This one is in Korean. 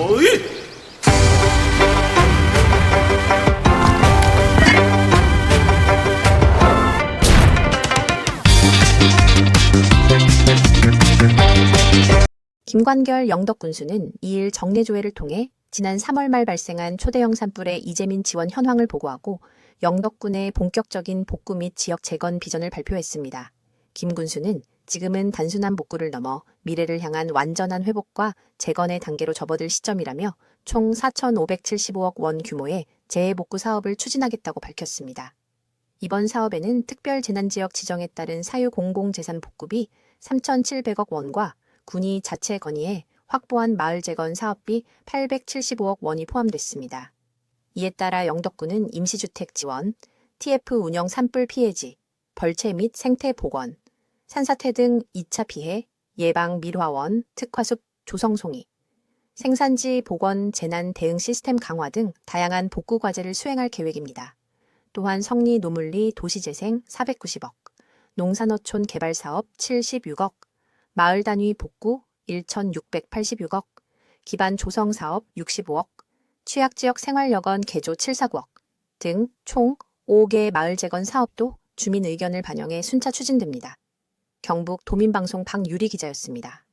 어이! 김관결 영덕 군수는 2일 정례조회를 통해 지난 3월 말 발생한 초대형 산불의 이재민 지원 현황을 보고하고 영덕군의 본격적인 복구 및 지역 재건 비전을 발표했습니다. 김 군수는 지금은 단순한 복구를 넘어 미래를 향한 완전한 회복과 재건의 단계로 접어들 시점이라며 총 4,575억 원 규모의 재해복구 사업을 추진하겠다고 밝혔습니다. 이번 사업에는 특별 재난지역 지정에 따른 사유 공공재산 복구비 3,700억 원과 군이 자체 건의해 확보한 마을 재건 사업비 875억 원이 포함됐습니다. 이에 따라 영덕군은 임시주택 지원, TF 운영 산불 피해지, 벌채 및 생태 복원, 산사태 등 2차 피해, 예방 밀화원, 특화숲 조성송이, 생산지 복원 재난 대응 시스템 강화 등 다양한 복구 과제를 수행할 계획입니다. 또한 성리 노물리 도시재생 490억, 농산어촌 개발 사업 76억, 마을 단위 복구 1,686억, 기반 조성 사업 65억, 취약지역 생활여건 개조 7사구억 등 총 5개 마을 재건 사업도 주민 의견을 반영해 순차 추진됩니다. 경북 도민방송 박유리 기자였습니다.